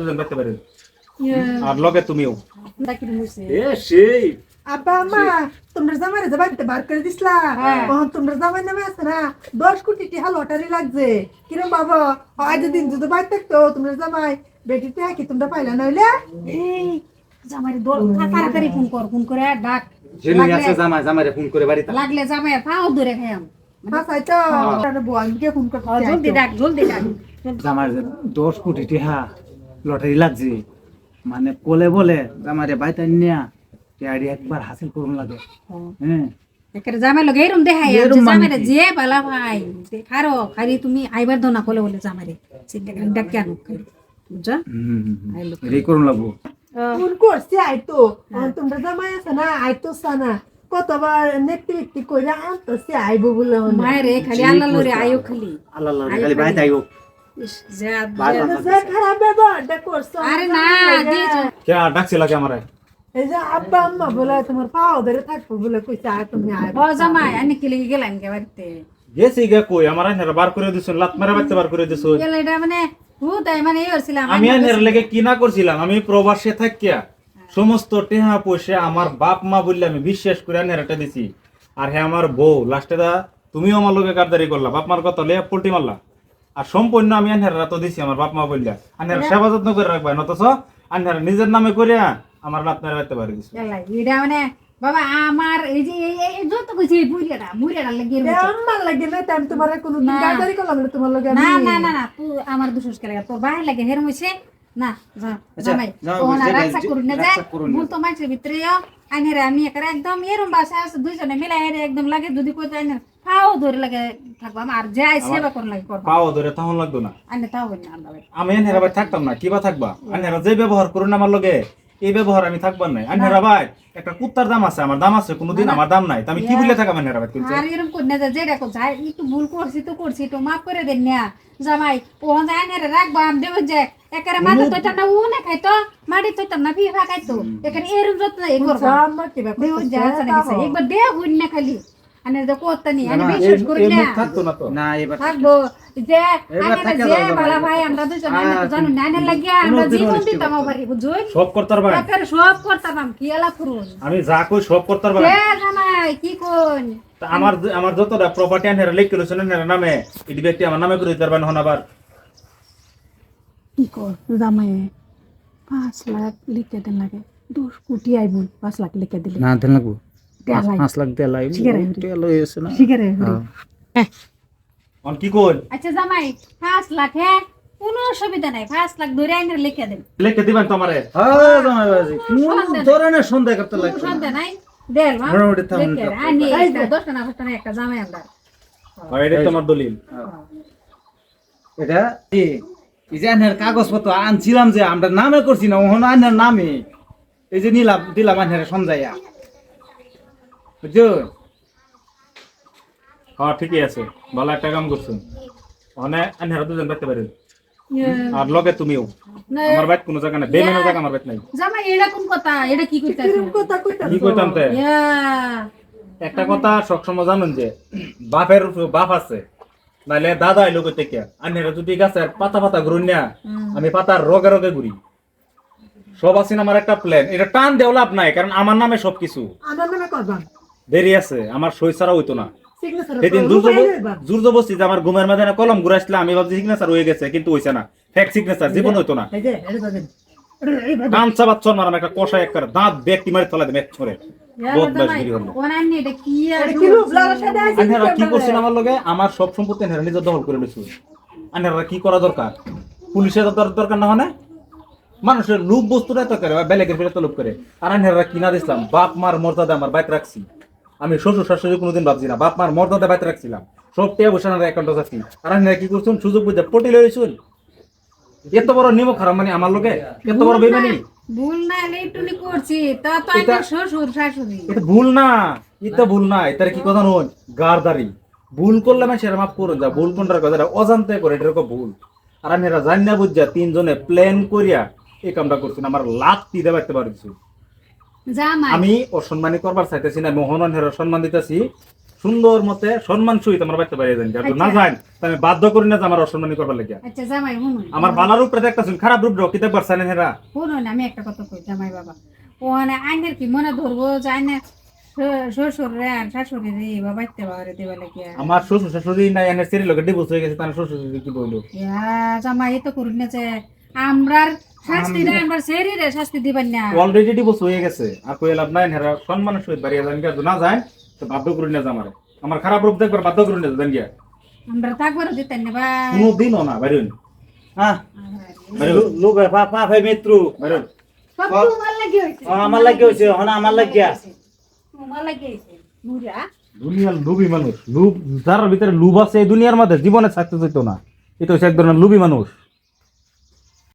দুজন দেখতে পারেন। আর লগে তুমিও। এ সেই। আব্বা আম্মা তোমরা জামাই যে বাড়িতে বার করে দিসলা হ্যাঁ। তখন তোমরা জামাই নামে আছে না? দশ কোটি টিহা লটারি লাগছে। কিরম বাবা? আজ দিন যদি বাড়ি থাকতো তোমরা জামাই বেটি টিহা কি তোমরা পাইলা নইলে? দৌড় তাড়াতাড়ি ফোন কর ফোন করে ডাক। জেনে লাগলে- জামাই জামাইরে ফোন করে বাড়িতে। লাগলে জামাই পাও ধরে ফোন করতে হ্যাঁ, জলদি ডাক জলদি ডাক। জামাই দশ কোটি টিহা। লটারি লাগছে। মানে কোলে বলে জামাইরে বাইতে নিয়া টিয়ারি একবার হাসিল করুন লাগে। হ্যাঁ। একের জামাই লগে এরম দেখাই আর এরম যে জামাইরে যে বালা ভাই দেখারো খালি তুমি আইবার বলে জামাইরে। ডাক। রে করুন লাগবো। ফোন করছি আইতো। তোমরা জামাই আছে না? আইতো সানা। কতবার নেত্রি আইবো বলে মায়ের খালি আল্লাহ লরে আয়ো খালি। আল্লাহ আল্লাহ খালি বাইতে আইও কে ডাকছিল কে আমারে? এই যে আব্বা আম্মা বলে তোমার পাও ধরে থাকব বলে কইছে আর তুমি আইবো জামাই আনি কি লেগে গেলাম কে বাড়িতে? গেছি গে কই আমার আইনারা বার করে দিছুন লাত মেরে বাইতে বার করে দিছুন গেলে এটা মানে হু তাই মানে এই করছিলাম আমি আইনের লেগে কি না করছিলাম আমি প্রবাসে থাকিয়া সমস্ত টেহা পয়সা আমার বাপ মা বললে আমি বিশ্বাস করে আইনের দিছি। আর হ্যাঁ আমার বউ লাস্টে দা তুমিও আমার লোকে কারদারি করলা বাপ মার কথা লে পোল্টি মারলা। আর সম্পূর্ণ আমি আইনের তো দিছি আমার বাপ মা বললা। আইনের সেবা যত্ন করে রাখবা নতস আইনের নিজের নামে করিয়া আমার মেরে বাইতে পারে দিছি এটা মানে বাবা আমার এই যে এই- এই- এই যত কইছি মুড়িয়াটা মুড়িয়াটা লাগিয়ে এ রয়েছে। আমার লাগে না তাই তোমার কোনো না। গাড়ি করলাম না তোমার লগে না। না না না তুই আমার দুশোস কে লাগে তোর বাইরে লাগে হেরম হইছে। না যা আচ্ছা, জামাই জামাই ও না বুঝছে, রাখসা যে- করুন না। করুন ভুল তো মানুষের ভিতরে আইনে আমি একারে একদম এরম বাসা আছে দুইজনে মিলে হেরে একদম লাগে যদি কই আইনে ফাও ধরে লাগে থাকব আমার যে আই সেবা করুন লাগে করব। পাও ধরে তখন লাগতো না। আইনে তাও হই না আমি আইনের ভাই থাকতাম না কিবা থাকবা? আইনেরা যে ব্যবহার করুন আমার লগে এই ব্যবহার আমি থাকবার নাই। আইনেরা ভাই একটা কুত্তার দাম আছে আমার দাম আছে কোনোদিন আমার দাম নাই। তা আমি কি বলে থাকা আইনেরা ভাই তুলছে আর এরকম করে না যে যেটা করছে আর একটু ভুল করছি তো করছি একটু মাফ করে দেন না। জামাই ও যায় না রাখব আমি দেব যে একারে মাটি তো না ও না খাইতো মাটি তো না ফিফা খাইতো। এখানে এরম যত্ন এই করব যা আমার কি ব্যাপার দেহ যা না একবার দেহ হইন না খালি। আনে তো করতে নি আনে না, বিশ্বাস করি না থাকতো না তো না এবার থাকব যে যে বালা ভাই আমরা দুজন আনে তো জানো না লাগিয়া আমরা জীবন দিতাম পারি সব করতার ভাই সব করতাম কি এলা ফুরুন আমি যা কই সব করতার ভাই কে জামাই কি কোন আমার আমার যতটা প্রপার্টি লিখ নামে এটি ব্যক্তি আমার নামে করে দিতে পারবেন হন আবার কি কর জামাই পাঁচ লাখ লিখে দেন লাগে দশ কোটি আইব পাঁচ লাখ লিখে দিলে না দেন লাগবো। পাঁচ লাখ দেলাই ঠিকারে। তেল হয়েছে না? ঠিক অন কি কই? আচ্ছা জামাই পাঁচ লাখ হ্যাঁ? কোনো অসুবিধা নাই পাঁচ লাখ ধরে আইনে লিখে দেন লিখে দিবেন তো হ্যাঁ জামাই বাজি কোন ধরনের সন্দেহ করতে কোনো সন্দেহ নাই। দেল মা মোটামুটি তেমন আনি একটা দশ টাকা পাঁচ একটা জামাই আমরা আর এটা তোমার দলিল। এটা? কি এই কাগজপত্র আনছিলাম যে আমরা নামে করছি না ওহন নামে। এই যে নিলাম দিলাম আনের সমঝাইয়া হ্যাঁ ঠিকই আছে। ভালো একটা কাম করছেন। ওখানে আনহেরা দুজন দেখতে পারেন আর লগে তুমিও। আমার বাইত কোনো জায়গা নাই। জায়গা আমার বাইত নাই। জামাই এটা কোন কথা? এটা কি করতে কিরম কথা কইতা কি কইতাম তে? একটা কথা সবসময় জানুন যে বাপের বাপ আছে। নাইলে দাদা এলো কই থেকে? আনহেরা যদি গাছের পাতা পাতা ঘুরুন না আমি পাতার রগে রগে ঘুরি। সব আছেন আমার একটা প্ল্যান এটা টান দেওয়া লাভ নাই কারণ আমার নামে সবকিছু। আমার নামে করবাম দেরি আছে আমার সই ছাড়া হইতো না। সেদিন জোর জবস্তি যে আমার ঘুমের মাঝে কলম ঘুরাইছিল আমি ভাবছি সিগনেচার হয়ে গেছে কিন্তু হইছে না। ফেক সিগনেচার জীবন হইতো না। মারাম একটা কষায় এক করে দাঁত ব্যক্তি মারি তলা দেবে এক ছড়ে। কি করছেন আমার লগে? আমার সব সম্পত্তি আন্ধারা নিজের দখল করে নিয়েছিল আন্ধারা কি করা দরকার? পুলিশের তো দরকার না হয় না? মানুষের লোক বস্তুটা তো করে বেলেগের ফিরে তো লোক করে। আর আন্ধারা কিনা দিছিলাম বাপ মার মর্যাদা আমার বাইক রাখছি। আমি শ্বশুর শাশুড়ি কোনোদিন ভাবছি না। বাপ মার মর্যাদা বাইক রাখছিলাম। সব টিয়া বসে অ্যাকাউন্ট আছে আর আন্ধারা কি করছেন সুযোগ বুঝে পটি লইছুন এত বড় নিমক হারাম মানে আমার লোকে? এত বড় বেমানি ভুল না একটুনি করছি। তা তো শ্বশুর শাশুড়ি। এটা ভুল না এটা ভুল না। কি কথা নয়? গারদারি। ভুল করলে আমি সেটা মাফ করুন যা ভুল কোনটার অজান্তে করে এটা ভুল। আর আমি এরা জানি না বুঝা তিনজনে প্ল্যান করিয়া এই কামটা করছেন আমার লাভ দিতে পারতে পারছি। আমি অসম্মানী করবার চাইতেছি না মোহন হেরা সম্মান দিতেছি। সুন্দর মতে সম্মান সহিত আমার বাচ্চা বাইরে যান না আচ্ছা। যান আমি বাধ্য করি না যে আমার অসম্মানি করবার লাগে আচ্ছা জামাই শুনুন। আমার বালার রূপ দেখতেছেন খারাপ রূপ দেখবার চাইলেন হেরা। শুনুন আমি একটা কথা কই জামাই বাবা। ওখানে আইনের কি মনে ধরবো যে আইনের আমার শ্বশুর শাশুড়ি নাই এনে সেরি লোকের ডিভোর্স হয়ে গেছে তার শ্বশুর কি বলল জামাই তো করুন না যে আমরার শাস্তি না আমরা সেরি রে শাস্তি দিবেন না। অলরেডি ডিভোর্স হয়ে গেছে। আর কই লাভ নাই হেরা সম্মানের সহিত বাড়িয়ে যান গিয়া না যায় তো বাধ্য করি না আমার আমার খারাপ রূপ দেখবার বাধ্য করি না যান গিয়া। আমরা থাকবার দিতেন না ভাই। কোনোদিনও না বাইরে হ্যাঁ বাইরে লোক পাপা ভাই মিত্র। বাইরে সব তোমার হইছে। ও, আমার লাগে আমার লাগিয়া হইছে। মুরা দুনিয়ার লুবি মানুষ। লুব যার ভিতরে লুব আছে এই দুনিয়ার মধ্যে জীবনে থাকতে চাইতো না। এটা হচ্ছে এক ধরনের লুবি মানুষ।